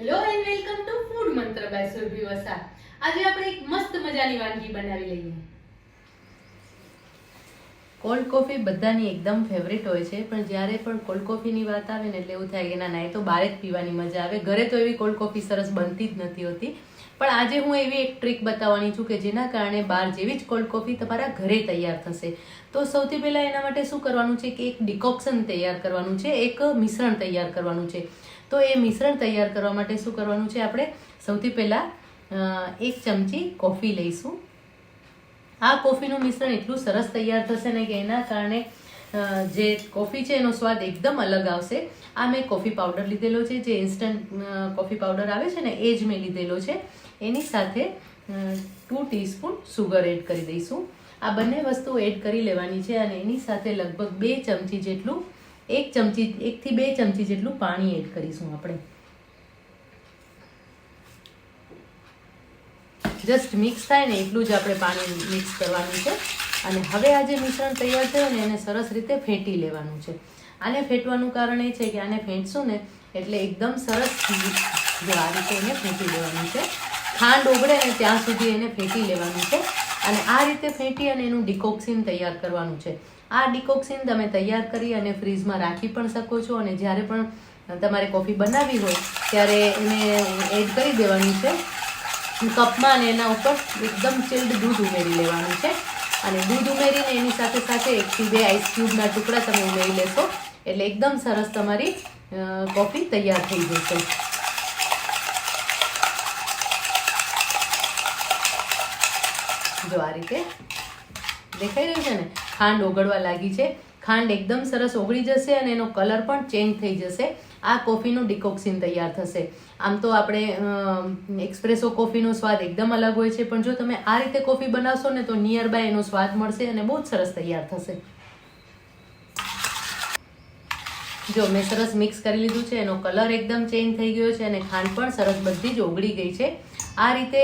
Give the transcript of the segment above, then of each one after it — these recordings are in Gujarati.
Hello and welcome to food Mantra by Surbhi Vasa આજે આપણે એક મસ્ત મજાની વાનગી બનાવી લઈએ. કોલ્ડ કોફી બધાની એકદમ ફેવરેટ હોય છે, પણ જ્યારે પણ કોલ્ડ કોફીની વાત આવે ને એટલે એવું થાય કે ના ના, એ તો બહાર જ પીવાની મજા આવે. ઘરે તો એવી કોલ્ડ કોફી સરસ બનતી જ નથી હોતી. પણ આજે હું એવી એક ટ્રીક બતાવવાની છું કે જેના કારણે બહાર જેવી જ કોલ્ડ કોફી તમારા ઘરે તૈયાર થશે. તો સૌથી પહેલાં એના માટે શું કરવાનું છે કે એક ડિકોક્શન તૈયાર કરવાનું છે, એક મિશ્રણ તૈયાર કરવાનું છે. તો એ મિશ્રણ તૈયાર કરવા માટે શું કરવાનું છે? આપણે સૌથી પહેલાં એક ચમચી કોફી લઈશું. આ કોફીનું મિશ્રણ એટલું સરસ તૈયાર થશે ને કે એના કારણે જે કોફી છે એનો સ્વાદ એકદમ અલગ આવશે. આ મેં કોફી પાવડર લીધેલો છે, જે ઇન્સ્ટન્ટ કોફી પાવડર આવે છે ને, એ જ મેં લીધેલો છે. એની સાથે ટુ ટીસ્પૂન સુગર એડ કરી દઈશું. આ બંને વસ્તુ એડ કરી લેવાની છે અને એની સાથે લગભગ બે ચમચી જેટલું એક ચમચી, એકથી બે ચમચી જેટલું પાણી એડ કરીશું આપણે. જસ્ટ મિક્સ થાય ને એટલું જ આપણે પાણી મિક્સ કરવાનું છે. અને હવે આ જે મિશ્રણ તૈયાર થયું ને એને સરસ રીતે ફેંટી લેવાનું છે. આને ફેંટવાનું કારણ એ છે કે આને ફેંટશું ને એટલે એકદમ સરસ આ રીતે એને ફેંટી લેવાનું છે. ખાંડ ઓગળે ને ત્યાં સુધી એને ફેંટી લેવાનું છે. અને આ રીતે ફેંટી અને એનું ડિકોક્સિન તૈયાર કરવાનું છે. આ ડિકોક્સિન તમે તૈયાર કરી અને ફ્રીઝમાં રાખી પણ શકો છો અને જ્યારે પણ તમારે કોફી બનાવવી હોય ત્યારે એને એડ કરી દેવાની છે. કપમાં અને એના ઉપર એકદમ ચિલ્ડ દૂધ ઉમેરી લેવાનું છે. અને દૂધ ઉમેરીને એની સાથે સાથે એકથી બે આઈસ ક્યુબના ટુકડા તમે ઉમેરી લેશો. એટલે એકદમ સરસ તમારી કોફી તૈયાર થઈ જશે. જો આ રીતે દેખાઈ રહ્યું છે ને? ખાંડ ઓગળવા લાગી છે. ખાંડ એકદમ સરસ ઓગળી જશે અને એનો કલર પણ ચેન્જ થઈ જશે. આ કોફીનું ડિકોક્સિન તૈયાર થશે. આમ તો આપણે એક્સપ્રેસો કોફીનો સ્વાદ એકદમ અલગ હોય છે. પણ જો તમે આ રીતે કોફી બનાવશો ને તો નિયર બાય એનો સ્વાદ મળશે અને બહુ જ સરસ તૈયાર થશે. જો મેં સરસ મિક્સ કરી લીધું છે. એનો કલર એકદમ ચેન્જ થઈ ગયો છે અને ખાંડ પણ સરસ બધી જ ઓગળી ગઈ છે. આ રીતે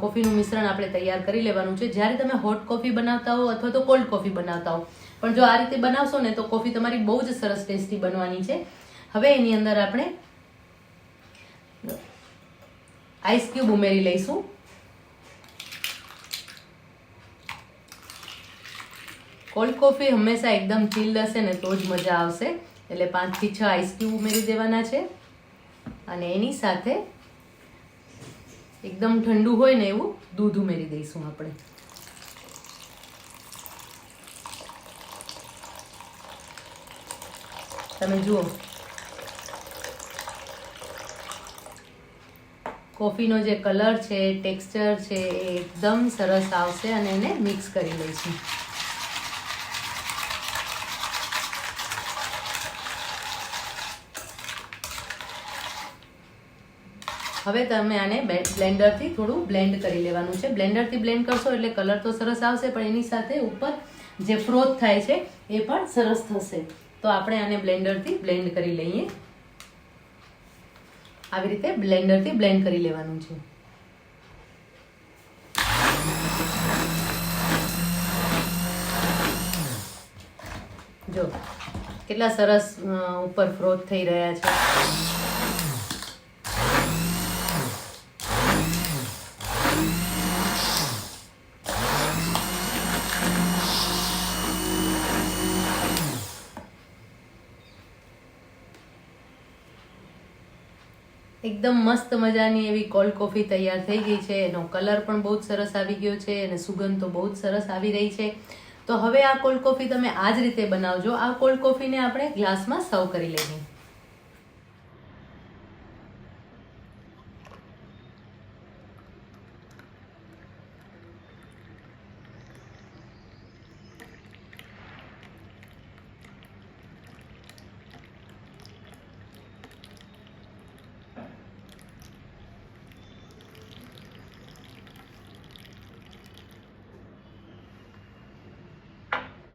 કોફીનું મિશ્રણ આપણે તૈયાર કરી લેવાનું છે. જ્યારે તમે હોટ કોફી બનાવતા હો અથવા તો કોલ્ડ કોફી બનાવતા હો. પણ જો આ રીતે બનાવશો ને તો કોફી તમારી બહુ જ સરસ ટેસ્ટી બનવાની છે. હવે એની અંદર આપણે આઈસ ક્યુબ ઉમેરી લઈશું. કોલ્ડ કોફી હંમેશા એકદમ ચીલ હશે ને તો જ મજા આવશે. એટલે પાંચથી છ આઈસ ક્યુબ ઉમેરી દેવાના છે. અને એની સાથે એકદમ ઠંડુ હોય ને એવું, દૂધ ઉમેરી દઈશું આપણે. તમે જુઓ. કોફીનો જે કલર છે, ટેક્સચર છે, એ એકદમ સરસ આવશે અને એને મિક્સ કરી લઈશું. હવે તમે આને બ્લેન્ડરથી થોડું બ્લેન્ડ કરી લેવાનું છે. બ્લેન્ડરથી બ્લેન્ડ કરશો એટલે કલર તો સરસ આવશે, પણ એની સાથે ઉપર જે ફ્રોથ થાય છે, એ પણ સરસ થશે. તો આપણે આને બ્લેન્ડરથી બ્લેન્ડ કરી લઈએ. આવી રીતે બ્લેન્ડરથી બ્લેન્ડ કરી લેવાનું છે. જો, કેટલા સરસ ઉપર ફ્રોથ થઈ રહ્યા છે. એકદમ મસ્ત મજાની એવી કોલ્ડ કોફી તૈયાર થઈ ગઈ છે. એનો કલર પણ બહુ જ સરસ આવી ગયો છે અને સુગંધ તો બહુ જ સરસ આવી રહી છે. તો હવે આ કોલ્ડ કોફી તમે આ જ રીતે બનાવજો. આ કોલ્ડ કોફીને આપણે ગ્લાસમાં સર્વ કરી લઈએ.